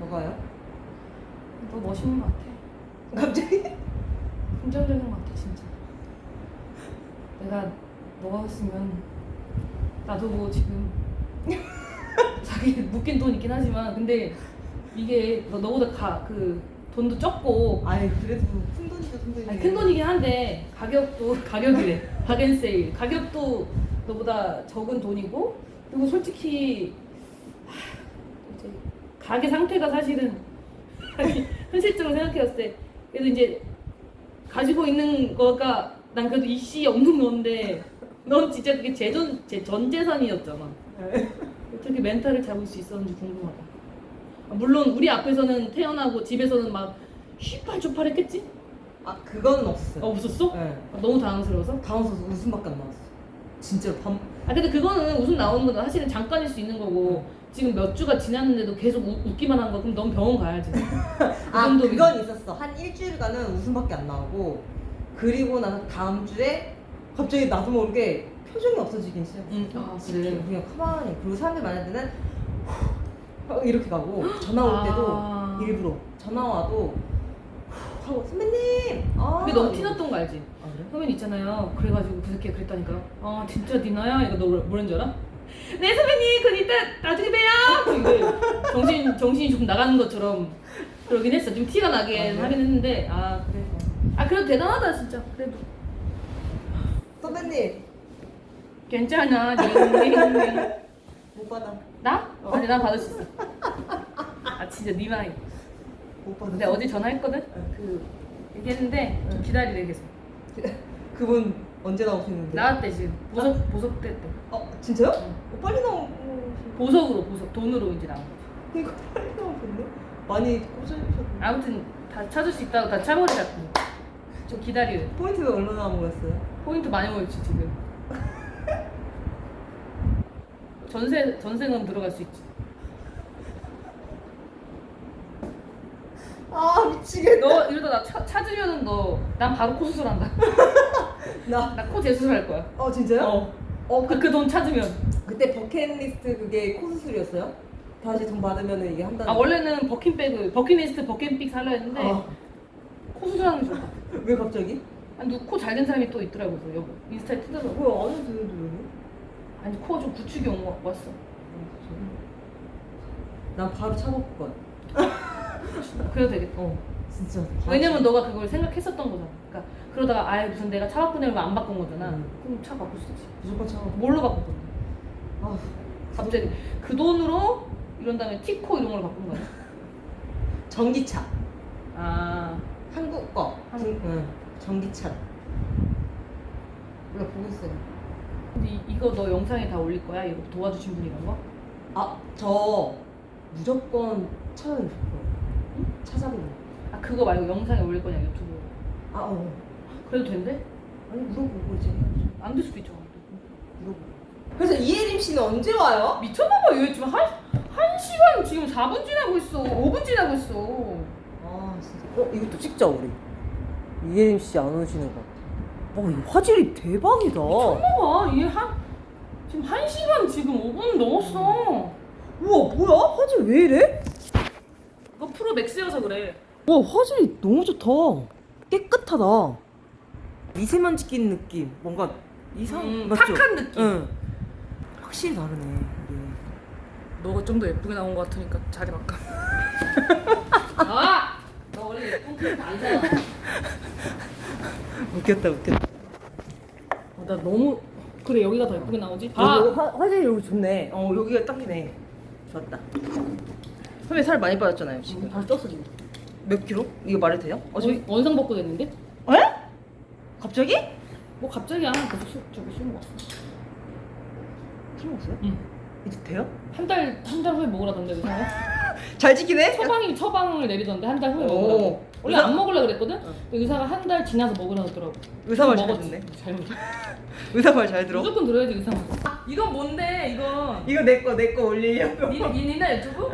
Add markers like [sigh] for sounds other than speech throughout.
뭐가요? 너 멋있는 것 같아. 갑자기? 긍정적인 것 같아 진짜. 내가 너였으면 나도 뭐 지금 [laughs] 자기 묶인 돈 있긴 하지만 근데 이게 너 너보다 가, 그 돈도 적고 아니 그래도 큰 돈이죠 큰 돈이. 아니, 큰 돈이긴 한데 가격도 [laughs] 가격이래 가겐 세일 가격도 너보다 적은 돈이고 그리고 솔직히 하, 가게 상태가 사실은 [laughs] 현실적으로 생각해봤을 때 그래도 이제 가지고 있는 거가 난 그래도 이씨 없는 건데 넌 진짜 그게 제전 제전 재산이었잖아 네. 어떻게 멘탈을 잡을 수 있었는지 궁금하다 아, 물론 우리 앞에서는 태어나고 집에서는 막 휘팔조팔 했겠지? 아 그건 없었어요. 어, 없었어? 네. 아, 너무 당황스러워서? 당황스러워서 웃음밖에 안 나왔어. 진짜로 밤. 아 근데 그거는 웃음 나오는 건 사실은 잠깐일 수 있는 거고 지금 몇 주가 지났는데도 계속 우- 웃기만 한 거 그럼 넌 병원 가야지. [laughs] 그아 정도면. 그건 있었어. 한 일주일간은 웃음밖에 안 나오고 그리고 나서 다음 주에 갑자기 나도 모르게 표정이 없어지긴 시작했어. 응. 아 그래. 그냥 가만히. 그리고 사람들 만날 때는 후 이렇게 가고 전화 올 때도 아. 일부러 전화 와도 후 하고 선배님. 아. 그게 너무 티났던 거 알지? 아, 그래? 선배님 있잖아요. 그래가지고 그 새끼가 그랬다니까. 아 진짜 니나야? 이거 너 뭐- 뭐라는 줄 알아? 네 선배님 그 이따 나중에 봬요. 이게 정신 정신이 조금 나가는 것처럼 그러긴 했어. 좀 티가 나긴 아, 그래? 하긴 했는데 아 그래. 아 그래도 대단하다 진짜. 그래도 선배님 괜찮아. 닝닝닝. 못 받아. 나? 아니 난 받을 수 있어. 아 진짜 니 마이. 못 받아. 근데 어제 전화했거든. 그 얘기했는데 좀 응. 기다리래 계속. 그분 언제 나오시는데? 나왔대 지금. 보석 보석 됐대. 어 진짜요? 응. 어, 빨리 나오. 보석으로 보석 돈으로 이제 나온 거. 이거 빨리 나오셨네. 많이 꽂아주셨네. 아무튼 다 찾을 수 있다고 다 차버리자고. 좀 기다려. 포인트가 얼마나 모였어요? 포인트 많이 모였지 지금. 전세 전세금 들어갈 수 있지. 아 미치겠다. 너 이러다 나 차, 찾으면은 너 난 바로 코 수술한다. [laughs] 나. 나 코 재수술할 거야. 어 진짜요? 어. 어 그, 그 돈 찾으면. 그때 버킷리스트 그게 코 수술이었어요? 다시 돈 받으면은 이게 한다는. 아 원래는 버킨백을 버킷리스트 버킷픽 살려 했는데 아, 코 수술하는 게 좋다. [laughs] 왜 갑자기? 아니 코잘 된 사람이 또 있더라고 그래서 여보 인스타에 뜨더라고. 뭐야 안 해도 되는데 왜? 아니 코가 좀 구축이 온 거 왔어. 난 바로 차먹을 거야. 그래도 되겠다. 어 진짜. 왜냐면 너가 그걸 생각했었던 거잖아. 그러니까 그러다가 아예 무슨 내가 차 바꾸냐고 안 바꾼 거잖아. 음. 그럼 차 바꿀 수 있지. 무조건 차먹. 뭘로 바꾼 거야? 아 갑자기 그 돈으로 이런 다음에 티코 이런 걸 바꾼 거야. [laughs] 전기차. 아 한국 거. 한국. 응. 전기차. 몰라 보고 있어요. 근데 이, 이거 너 영상에 다 올릴 거야? 이거 도와주신 분 이런 거? 아 저 무조건 찾아보고 싶어요. 찾아보고. 아 그거 말고 영상에 올릴 거냐 유튜브? 아 어. 그래도 된대? 아니 물어보고 이제 해야지. 안 될 수도 있잖아. 물어보고. 그래서 이혜림 씨는 언제 와요? 미쳤나봐 얘 지금 한, 한 시간 지금 4분 지나고 있어 5분 지나고 있어 아 진짜. 어 이것도 찍자 우리. 이혜림 씨 안 오시는 거. 와, 이 화질이 대박이다. 미쳤나봐 얘 한 지금 한 시간 지금 5분 넘었어 우와, 뭐야? 화질 왜 이래? 이거 프로 맥스여서 그래 와, 화질이 너무 좋다. 깨끗하다. 미세먼지 낀 느낌. 뭔가 이상 음, 맞죠? 탁한 느낌 응. 확실히 다르네. 이게. 너가 좀 더 예쁘게 나온 것 같으니까 자리 바꿔 [laughs] 아! 너 원래 예쁜 캐릭터 아니잖아 [laughs] 웃겼다, 웃겼다. 어, 나 너무 그래 여기가 더 예쁘게 나오지? 아, 아! 화, 화질이 여기 좋네. 어, 여기가 딱이네. 좋았다. 선배 살 많이 빠졌잖아요, 지금. 다시 쪘어 지금 몇 킬로? 이거 말해도 돼요? 어. 원, 원상 복구 됐는데? 에? 갑자기? 뭐 갑자기야 계속 수, 저기 술 먹었어 술 먹었어요? 응. 이제 돼요? 한 달 한 달 후에 먹으라던데 의사가 [laughs] 잘 지키네? 처방이 처방을 내리던데 한 달 후에 오. 먹으라고 원래 의사- 안 먹으려 그랬거든? 응. 근데 의사가 한 달 지나서 먹으라 그러더라고 의사 말 잘 먹었지. 듣네. 잘 먹어 의사 말 잘 들어. 무조건 들어야지 의사 말 이건 뭔데 이건 이거 내 거 내 거 올리려고. 니, 니, 니나 유튜브?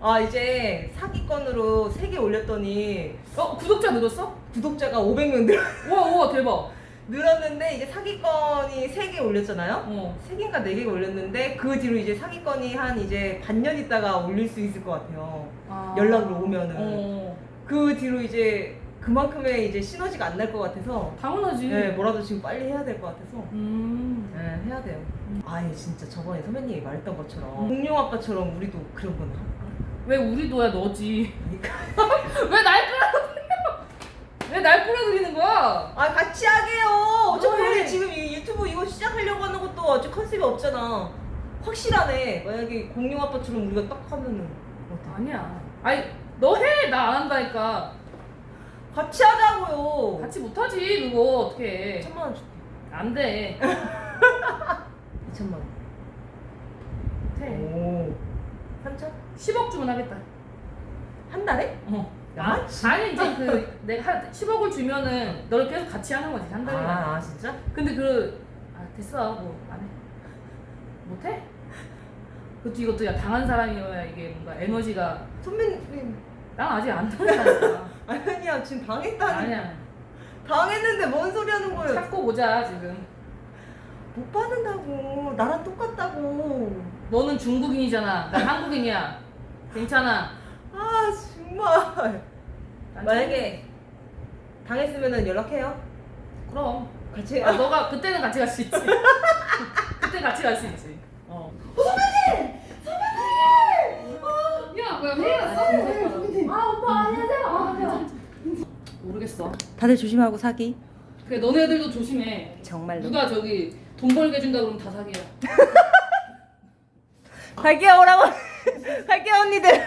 아 이제 사기건으로 3개 올렸더니 어 구독자 늘었어? 구독자가 500명 늘. 우와 우와 대박 늘었는데 이제 사기건이 3개 올렸잖아요. 어. 3개인가 4개 가 올렸는데 그 뒤로 이제 사기건이 한 이제 반년 있다가 올릴 수 있을 것 같아요. 아. 연락을 오면은. 어. 그 뒤로 이제 그만큼의 이제 시너지가 안 날 것 같아서 당연하지. 네, 뭐라도 지금 빨리 해야 될 것 같아서 음. 네, 해야 돼요. 아예 진짜 저번에 선배님이 말했던 것처럼 공룡 아빠처럼 우리도 그런 건? 왜 우리도야 너지? [laughs] 왜 날 끌어들여? 왜날 끌어들이는 거야? 아 같이 하게요. 어차피 왜? 우리 지금 이 유튜브 이거 시작하려고 하는 것도 아직 컨셉이 없잖아. 확실하네. 만약에 공룡 아빠처럼 우리가 딱 하면은 어때? 아니야. 아니 너 해. 나 안 한다니까. 같이 하자고요. 같이 못하지 그거 어떻게? 천만 원 줄게. 안 돼. [laughs] 2천만 원. 못해. 오. 3천? 10억 주면 하겠다. 한 달에? 어. 야, 아, 아니 이제 그 내가 10억을 주면은 너를 계속 같이 하는 거지 한 달이나. 아, 아 진짜? 근데 그 아 됐어 뭐 안 해. 못해? 그것도 이것도 야 당한 사람이어야 이게 뭔가 에너지가 선배님 난 아직 안 당했다니까. [laughs] 아니야 지금 당했다니. 아니야. 당했는데 뭔 소리 하는 거예요? 찾고 보자 지금. 못 받는다고. 나랑 똑같다고. 너는 중국인이잖아. 난 [laughs] 한국인이야. 괜찮아. 아 정말. 난 만약에 당했으면은 연락해요. 참- 그럼. 같이 아. 너가 그때는 같이 갈 수 있지. [laughs] 그때 같이 갈 수 있지. 어. 야, 뭐야 회의가 아 오빠 안녕하세요. 아, 괜찮- 모르겠어. 다들 조심하고 사기. 그래 너네들도 조심해. 정말로. 누가 저기 돈 벌게 해준다 그러면 다 사기야. [laughs] 갈게요 오라고. [laughs] 갈게요 언니들.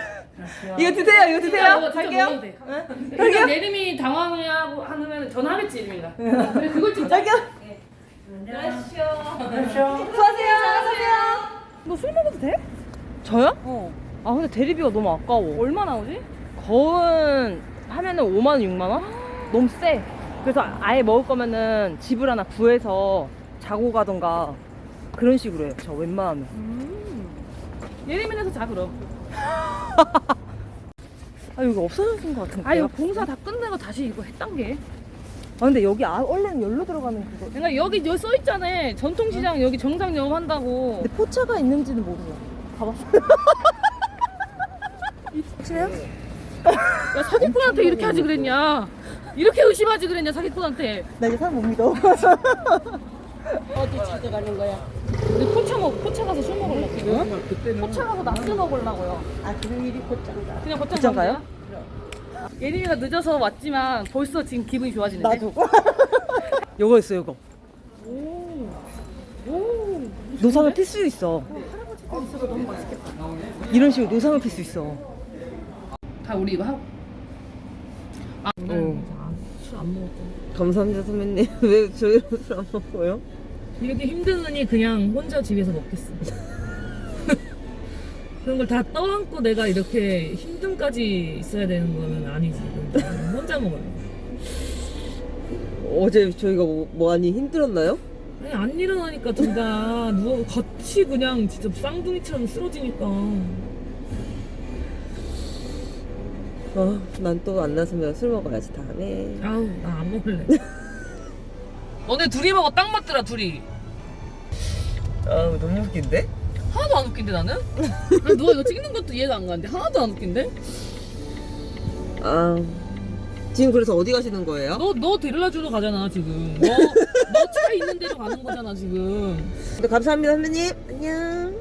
이거 드세요. 이거 드세요. 갈게요. 응? 그러니까 예림이 당황하고 하면 전화하겠지 예림이가. 그래 그걸 찍자. 갈게요. 안녕하십시오. 수고하세요. 수고하세요. 너 술 먹어도 돼? 저요? 어. 아 근데 대리비가 너무 아까워. 얼마 나오지? 거은 하면은 5만 원, 6만 원? 너무 세. 그래서 아예 먹을 거면은 집을 하나 구해서 자고 가던가 그런 식으로 해요. 저 웬만하면. 음. 예림이네서 자 그럼. 아 여기 없어졌은 것 같은데. 아 이거 공사 다 끝내고 다시 이거 했단 게. 아 근데 여기 아, 원래는 열로 들어가는 그거. 그러니까 여기 여기 써 있잖아. 전통시장 여기 정상 영업한다고. 근데 포차가 있는지는 모르죠. 가봤어. 친해요? 야 사기꾼한테 이렇게 하지 그랬냐? 이렇게 의심하지 그랬냐 사기꾼한테? 나 이제 사람 못 믿어. 어디 찾아가는 거야? 우리 포차 먹 포차 가서 술 먹으려고. 포차 가서 낙지 먹으려고요. 아 그런 일이 포차인가? 그냥? 가면 돼요? 예림이가 늦어서 왔지만 벌써 지금 기분이 좋아지는데. 나도. [laughs] 요거 있어 요거. 오. 오. 노상을 필 수 있어. 있어서 너무 맛있겠다. 이런 식으로 노상을 필 수 있어. 다 우리 이거 하고. 응. 술안 먹었고. 감사합니다 선배님. [laughs] 왜 저희는 술안 먹어요? 이렇게 힘드느니 그냥 혼자 집에서 먹겠어. [laughs] 그런 걸 다 떠안고 내가 이렇게 힘듦까지 있어야 되는 거는 아니지. 혼자 먹어요. 어제 저희가 뭐, 많이 힘들었나요? 아니 안 일어나니까 둘다 누워 같이 그냥 진짜 쌍둥이처럼 쓰러지니까. 아, 난또 안 나서면 술 먹어야지 다음에. 아우 나 안 먹을래. [laughs] 너네 둘이 먹어 딱 맞더라 둘이. 아, 너무 웃긴데? 하나도 안 웃긴데 나는? 아니, 누가 이거 찍는 것도 이해가 안 가는데 하나도 안 웃긴데? 아, 지금 그래서 어디 가시는 거예요? 너 너 데려다 주러 가잖아 지금. 너 너 차 있는 데로 가는 거잖아 지금. 네, 감사합니다 선배님. 안녕.